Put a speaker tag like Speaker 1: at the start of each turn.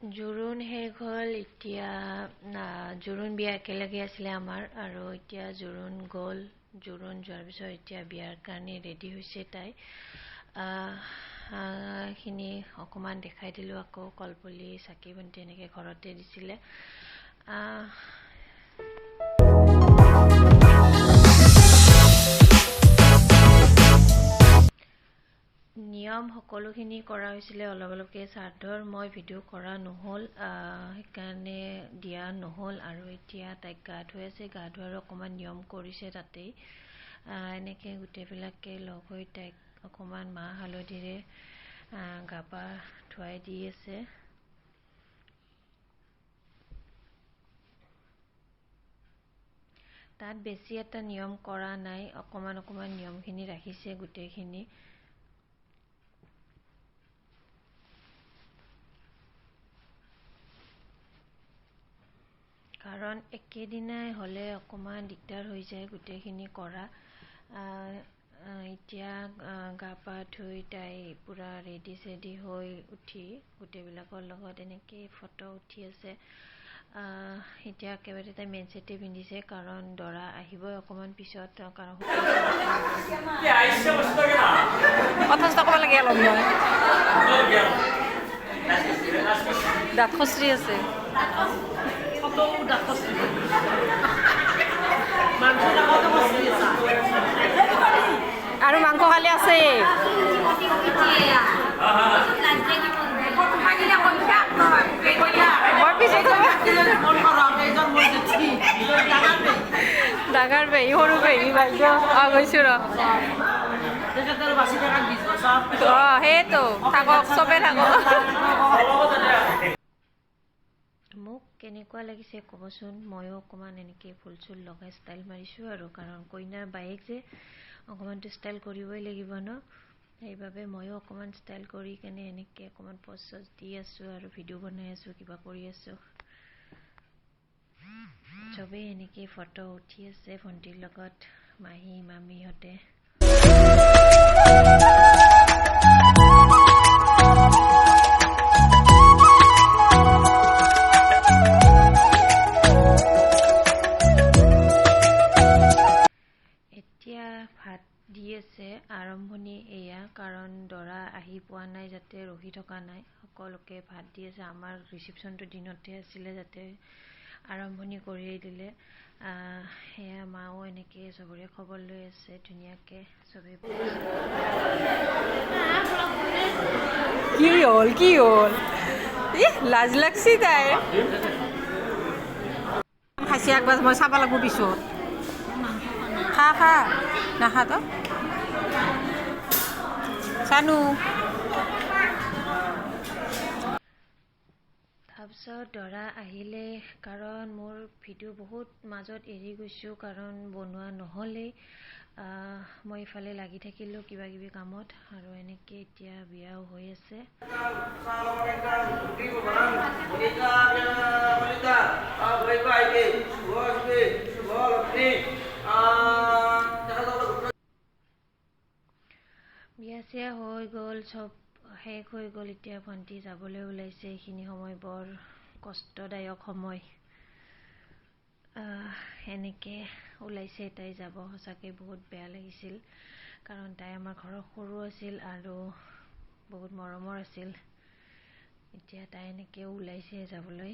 Speaker 1: জোৰোণ শেষ হ'ল এতিয়া জোৰোণ বিয়া একেলগে আছিলে আমাৰ আৰু এতিয়া জোৰোণ গ'ল জোৰোণ যোৱাৰ পিছত এতিয়া বিয়াৰ কাৰণে ৰেডি হৈছে তাই। খিনি অকণমান দেখাই দিলোঁ আকৌ কলপুলি চাকি বন্তি এনেকৈ ঘৰতে দিছিলে। নিয়ম সকলোখিনি কৰা হৈছিলে অলপ অলপকৈ শ্ৰাদ্ধৰ মই ভিডিঅ' কৰা নহ'ল সেইকাৰণে দিয়া নহ'ল আৰু এতিয়া তাইক গা ধুৱাই আছে গা ধুৱাৰ অকণমান নিয়ম কৰিছে তাতেই। এনেকৈ গোটেইবিলাকে লগ হৈ তাইক অকণমান মাহ হালধিৰে গা পা ধুৱাই দি আছে। তাত বেছি এটা নিয়ম কৰা নাই অকণমান অকণমান নিয়মখিনি ৰাখিছে গোটেইখিনি। কাৰণ একেদিনাই হ'লে অকণমান দিগদাৰ হৈ যায় গোটেইখিনি কৰা। এতিয়া গা পা ধুই তাই পূৰা ৰেডি চেডি হৈ উঠি গোটেইবিলাকৰ লগত এনেকেই ফটো উঠি আছে। আহ, এতিয়া একেবাৰে তাই মেইন ছেটেই পিন্ধিছে কাৰণ দৰা আহিবই অকণমান পিছত কাৰণ
Speaker 2: কথা চথা ক'ব লাগে অলপ খচৰি আছে। আৰু মাংস খালি আছে। ডাঙৰ পেহী সৰু পেহী বাইদেউ অঁ গৈছোঁ ৰ।
Speaker 1: মোক কেনেকুৱা লাগিছে ক'বচোন ময়ো অকণমান এনেকৈ ফুল চুল লগাই ষ্টাইল মাৰিছোঁ আৰু কাৰণ কইনাৰ বায়েক যে অকণমানতো ষ্টাইল কৰিবই লাগিব ন? সেইবাবে ময়ো অকণমান ষ্টাইল কৰি কেনে এনেকৈ অকণমান পজ চজ দি আছোঁ আৰু ভিডিঅ' বনাই আছোঁ কিবা কৰি আছোঁ। চবেই এনেকৈ ফটো উঠি আছে ভণ্টিৰ লগত মাহী মামীহঁতে। আৰম্ভণি এয়া কাৰণ দৰা আহি পোৱা নাই যাতে ৰখি থকা নাই। সকলোকে ভাত দি আছে আমাৰ ৰিচিপশ্যনটো দিনতে আছিলে যাতে আৰম্ভণি কৰিয়েই দিলে। সেয়া মাও এনেকৈ চবৰে খবৰ লৈ আছে ধুনীয়াকৈ চবেই
Speaker 2: কি হ'ল কি হ'ল ই লাজ লাগছি তাই। খাইছে একবাৰ মই চাব লাগিব পিছত। খা খা নাখা তো। চানো।
Speaker 1: তাৰপিছত দৰা আহিলে কাৰণ মোৰ ভিডিঅ' বহুত মাজত এৰি গৈছোঁ কাৰণ বনোৱা নহ'লেই। মই ইফালে লাগি থাকিলোঁ কিবা কিবি কামত আৰু এনেকৈ এতিয়া বিয়াও হৈ আছে। বিয়া চিয়া হৈ গ'ল চব শেষ হৈ গ'ল এতিয়া ভণ্টি যাবলৈ ওলাইছে এইখিনি সময় বৰ কষ্টদায়ক সময়। এনেকৈ ওলাইছে তাই যাব সঁচাকৈ বহুত বেয়া লাগিছিল। কাৰণ তাই আমাৰ ঘৰৰ সৰু আছিল আৰু বহুত মৰমৰ আছিল। এতিয়া তাই এনেকৈ ওলাইছে যাবলৈ।